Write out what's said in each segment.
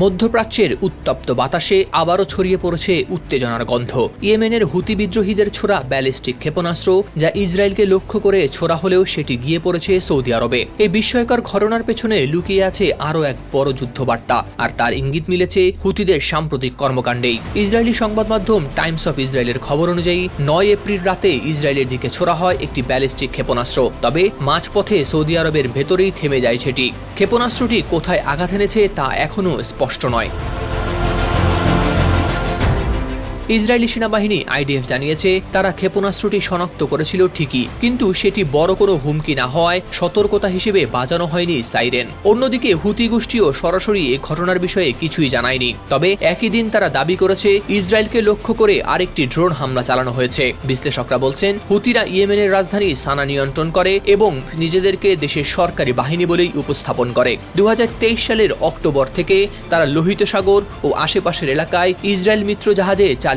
মধ্যপ্রাচ্যের উত্তপ্ত বাতাসে আবারও ছড়িয়ে পড়েছে উত্তেজনার গন্ধ। ইয়েমেনের হুতি বিদ্রোহীদের ছোড়া ব্যালিস্টিক ক্ষেপণাস্ত্র যা ইসরায়েলকে লক্ষ্য করে ছোড়া হলেও সেটি গিয়ে পড়েছে সৌদি আরবে। এই বিস্ময়কর ঘটনার পেছনে লুকিয়ে আছে আরও এক বড় যুদ্ধবার্তা। আর তার ইঙ্গিত মিলেছে হুতিদের সাম্প্রতিক কর্মকাণ্ডেই। ইসরায়েলি সংবাদ মাধ্যম টাইমস অফ ইসরায়েলের খবর অনুযায়ী, নয় এপ্রিল রাতে ইসরায়েলের দিকে ছোড়া হয় একটি ব্যালিস্টিক ক্ষেপণাস্ত্র। তবে মাঝপথে সৌদি আরবের ভেতরেই থেমে যায় সেটি। ক্ষেপণাস্ত্রটি কোথায় আঘাত এনেছে তা এখনও স্পষ্ট নয়। ইসরায়েলি সেনাবাহিনী আইডিএফ জানিয়েছে, তারা ক্ষেপণাস্ত্রটি শনাক্ত করেছিল ঠিকই, কিন্তু সেটি বড় কোনো হুমকি না হওয়ায় সতর্কতা হিসেবে বাজানো হয়নি সাইরেন। অন্যদিকে হুতি গোষ্ঠীও সরাসরি এ ঘটনার বিষয়ে কিছুই জানায়নি। তবে একই দিন তারা দাবি করেছে, ইসরায়েলকে লক্ষ্য করে আরেকটি ড্রোন হামলা চালানো হয়েছে। বিশ্লেষকরা বলছেন, হুতিরা ইয়েমেনের রাজধানী সানা নিয়ন্ত্রণ করে এবং নিজেদেরকে দেশের সরকারি বাহিনী বলেই উপস্থাপন করে। দু হাজার তেইশ সালের অক্টোবর থেকে তারা লোহিত সাগর ও আশেপাশের এলাকায় ইসরায়েল মিত্র জাহাজে চালিয়ে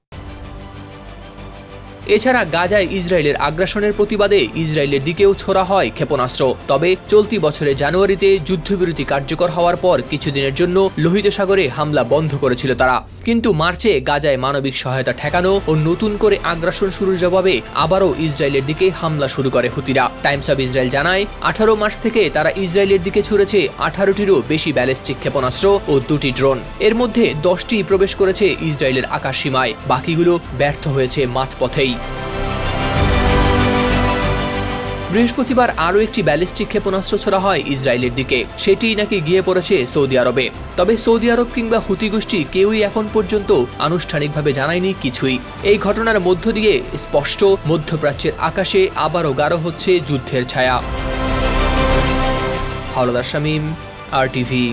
এছাড়া গাজায় ইসরায়েলের আগ্রাসনের প্রতিবাদে ইসরায়েলের দিকেও ছোড়া হয় ক্ষেপণাস্ত্র। তবে চলতি বছরের জানুয়ারিতে যুদ্ধবিরতি কার্যকর হওয়ার পর কিছুদিনের জন্য লোহিত সাগরে হামলা বন্ধ করেছিল তারা। কিন্তু মার্চে গাজায় মানবিক সহায়তা ঠেকানো ও নতুন করে আগ্রাসন শুরুর জবাবে আবারও ইসরায়েলের দিকে হামলা শুরু করে হুতিরা। টাইমস অব ইসরায়েল জানায়, আঠারো মার্চ থেকে তারা ইসরায়েলের দিকে ছুড়েছে আঠারোটিরও বেশি ব্যালিস্টিক ক্ষেপণাস্ত্র ও দুটি ড্রোন। এর মধ্যে দশটি প্রবেশ করেছে ইসরায়েলের আকাশ সীমায় বাকিগুলো ব্যর্থ হয়েছে মাঝপথেই। বৃহস্পতিবার আরও একটি ব্যালিস্টিক ক্ষেপণাস্ত্র ছোড়া হয় ইসরায়েলের দিকে। সেটিই নাকি গিয়ে পড়েছে সৌদি আরবে। তবে সৌদি আরব কিংবা হুতি গোষ্ঠী কেউই এখন পর্যন্ত আনুষ্ঠানিকভাবে জানায়নি কিছুই। এই ঘটনার মধ্য দিয়ে স্পষ্ট, মধ্যপ্রাচ্যের আকাশে আবারও গাঢ় হচ্ছে যুদ্ধের ছায়া। হাওলাদার শামীম, আর টিভি